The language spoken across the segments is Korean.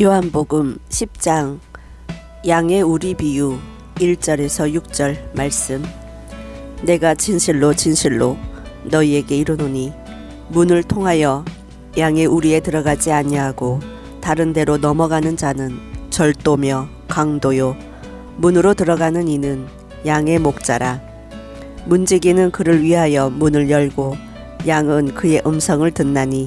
요한복음 10장 양의 우리 비유 1절에서 6절 말씀. 내가 진실로 진실로 너희에게 이르노니 문을 통하여 양의 우리에 들어가지 아니하고 다른 데로 넘어가는 자는 절도며 강도요. 문으로 들어가는 이는 양의 목자라. 문지기는 그를 위하여 문을 열고 양은 그의 음성을 듣나니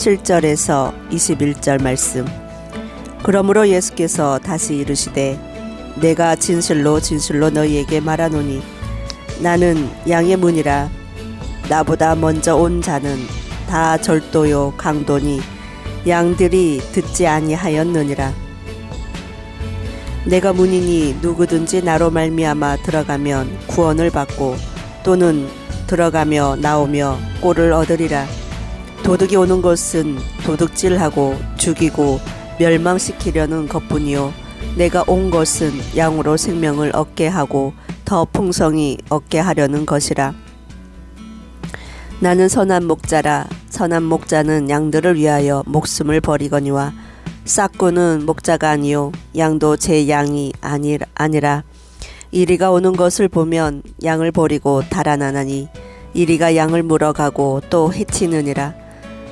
7절에서 21절 말씀. 그러므로 예수께서 다시 이르시되 내가 진실로 진실로 너희에게 말하노니 나는 양의 문이라. 나보다 먼저 온 자는 다 절도요 강도니 양들이 듣지 아니하였느니라. 내가 문이니 누구든지 나로 말미암아 들어가면 구원을 받고 또는 들어가며 나오며 꼴을 얻으리라 도둑이 오는 것은 도둑질하고 죽이고 멸망시키려는 것뿐이요. 내가 온 것은 양으로 생명을 얻게 하고 더 풍성히 얻게 하려는 것이라. 나는 선한 목자라. 선한 목자는 양들을 위하여 목숨을 버리거니와 싹구는 목자가 아니요. 양도 제 양이 아니라, 아니라 이리가 오는 것을 보면 양을 버리고 달아나나니 이리가 양을 물어가고 또 해치느니라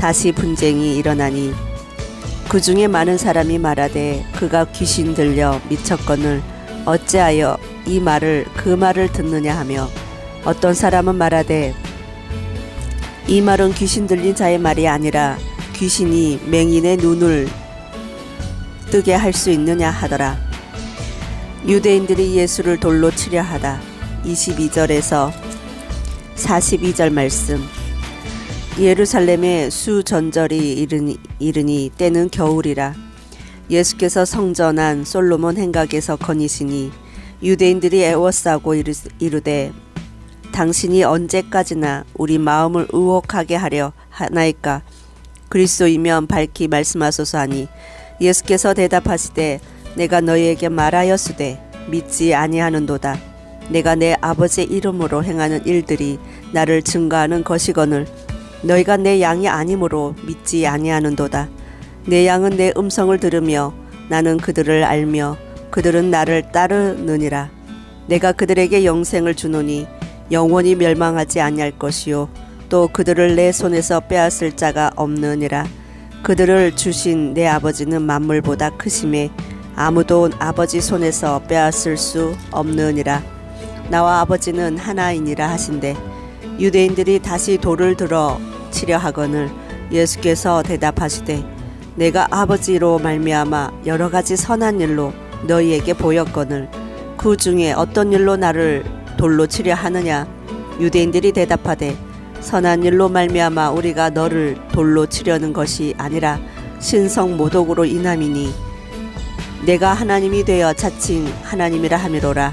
다시 분쟁이 일어나니 그 중에 많은 사람이 말하되 그가 귀신 들려 미쳤거늘 어찌하여 이 말을 그 말을 듣느냐 하며 어떤 사람은 말하되 이 말은 귀신 들린 자의 말이 아니라 귀신이 맹인의 눈을 뜨게 할 수 있느냐 하더라. 유대인들이 예수를 돌로 치려 하다. 22절에서 42절 말씀. 예루살렘에 수전절이 이르니, 이르니 때는 겨울이라. 예수께서 성전한 솔로몬 행각에서 거니시니 유대인들이 애워싸고 이르, 이르되 당신이 언제까지나 우리 마음을 의혹하게 하려 하나이까 그리스도이면 밝히 말씀하소서 하니 예수께서 대답하시되 내가 너희에게 말하였으되 믿지 아니하는도다 내가 내 아버지의 이름으로 행하는 일들이 나를 증거하는 것이거늘 너희가 내 양이 아니므로 믿지 아니하는도다. 내 양은 내 음성을 들으며 나는 그들을 알며 그들은 나를 따르느니라. 내가 그들에게 영생을 주노니 영원히 멸망하지 아니할 것이요. 또 그들을 내 손에서 빼앗을 자가 없느니라. 그들을 주신 내 아버지는 만물보다 크심에 아무도 아버지 손에서 빼앗을 수 없느니라. 나와 아버지는 하나이니라 하신대 유대인들이 다시 돌을 들어 치려 하거늘 예수께서 대답하시되 내가 아버지로 말미암아 여러 가지 선한 일로 너희에게 보였거늘 그 중에 어떤 일로 나를 돌로 치려 하느냐? 유대인들이 대답하되 선한 일로 말미암아 우리가 너를 돌로 치려는 것이 아니라 신성 모독으로 인함이니 내가 하나님이 되어 자칭 하나님이라 함이로라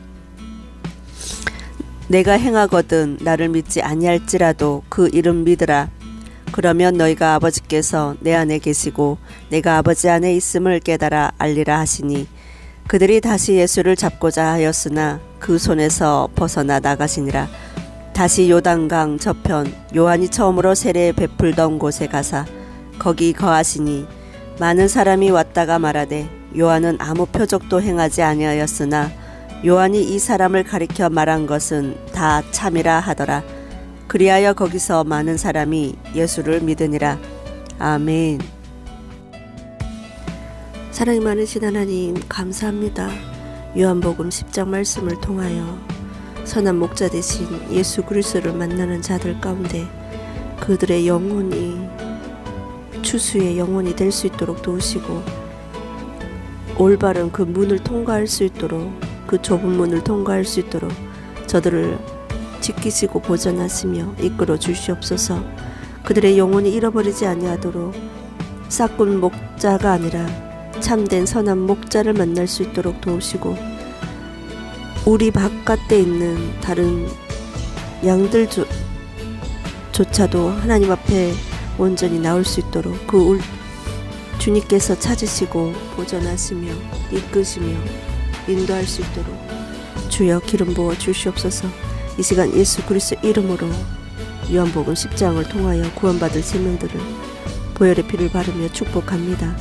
내가 행하거든 나를 믿지 아니할지라도 그 이름 믿으라. 그러면 너희가 아버지께서 내 안에 계시고 내가 아버지 안에 있음을 깨달아 알리라 하시니 그들이 다시 예수를 잡고자 하였으나 그 손에서 벗어나 나가시니라. 다시 요단강 저편 요한이 처음으로 세례 베풀던 곳에 가사 거기 거하시니 많은 사람이 왔다가 말하되 요한은 아무 표적도 행하지 아니하였으나 요한이 이 사람을 가리켜 말한 것은 다 참이라 하더라. 그리하여 거기서 많은 사람이 예수를 믿으니라. 아멘. 사랑이 많으신 하나님 감사합니다. 요한복음 10장 말씀을 통하여 선한 목자 대신 예수 그리스도를 만나는 자들 가운데 그들의 영혼이 추수의 영혼이 될 수 있도록 도우시고 올바른 그 문을 통과할 수 있도록 그 좁은 문을 통과할 수 있도록 저들을 지키시고 보전하시며 이끌어 주시옵소서. 그들의 영혼이 잃어버리지 아니하도록 싹군 목자가 아니라 참된 선한 목자를 만날 수 있도록 도우시고 우리 바깥에 있는 다른 양들 조, 조차도 하나님 앞에 온전히 나올 수 있도록 그 울, 주님께서 찾으시고 보전하시며 이끄시며 인도할 수 있도록 주여 기름 부어 주시옵소서 이 시간 예수 그리스도 이름으로 요한복음 10장을 통하여 구원받을 생명들을 보혈의 피를 바르며 축복합니다.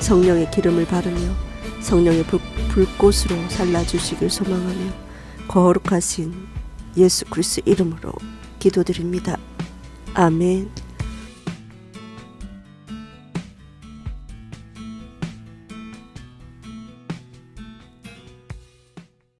성령의 기름을 바르며 성령의 불, 불꽃으로 살라주시길 소망하며 거룩하신 예수 그리스도 이름으로 기도드립니다. 아멘.